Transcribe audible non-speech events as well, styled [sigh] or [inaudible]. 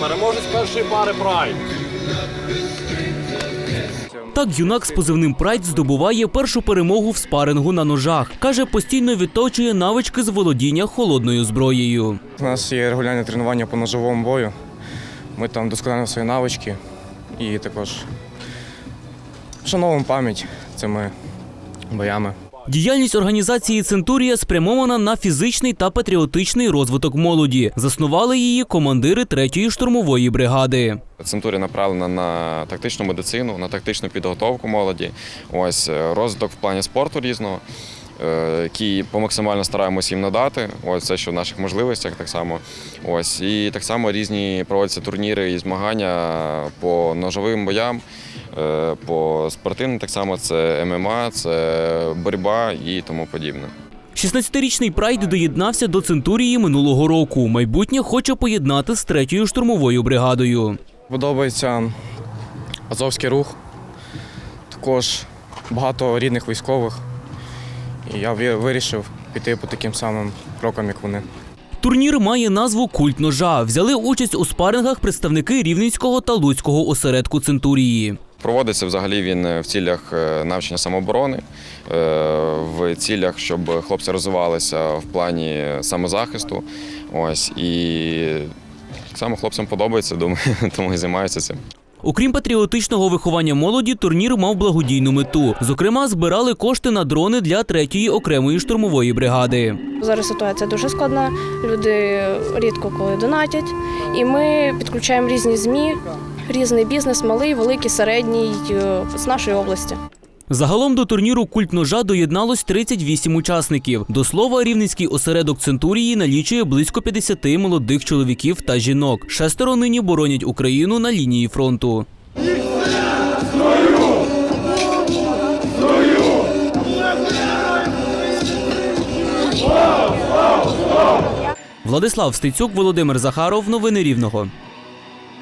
Переможець першої пари Прайд. Так юнак з позивним Прайд здобуває першу перемогу в спарингу на ножах. Каже, постійно відточує навички з володіння холодною зброєю. У нас є регулярні тренування по ножовому бою. Ми там досконалюємо свої навички і також шановуємо пам'ять цими боями. Діяльність організації Центурія спрямована на фізичний та патріотичний розвиток молоді. Заснували її командири третьої штурмової бригади. Центурія направлена на тактичну медицину, на тактичну підготовку молоді. Ось е, розвиток в плані спорту різного, е, який по максимально стараємось їм надати. Ось це що в наших можливостях так само. Ось і так само різні проводяться турніри і змагання по ножовим боям. Е, По спортивним так само це ММА, це боротьба і тому подібне. 16-річний Прайд доєднався до Центурії минулого року. Майбутнє хоче поєднати з третьою штурмовою бригадою. Подобається Азовський рух, також багато рідних військових. І я вирішив піти по таким самим крокам, як вони. Турнір має назву Культ ножа. Взяли участь у спарингах представники Рівненського та Луцького осередку Центурії. Проводиться взагалі він в цілях е, навчання самооборони, е, в цілях, щоб хлопці розвивалися в плані самозахисту. Ось і так хлопцям подобається, думаю, [laughs] тому і займаються цим. Окрім патріотичного виховання молоді, турнір мав благодійну мету. Зокрема, збирали кошти на дрони для третьої окремої штурмової бригади. Зараз ситуація дуже складна. Люди рідко коли донатять, і ми підключаємо різні змі, різний бізнес, малий, великий, середній е, з нашої області. Загалом до турніру Культ ножа доєдналось 38 учасників. До слова, рівненський осередок Центурії налічує близько 50 молодих чоловіків та жінок. Шестеро нині боронять Україну на лінії фронту. Владислав Стецюк, Володимир Захаров. Новини Рівного.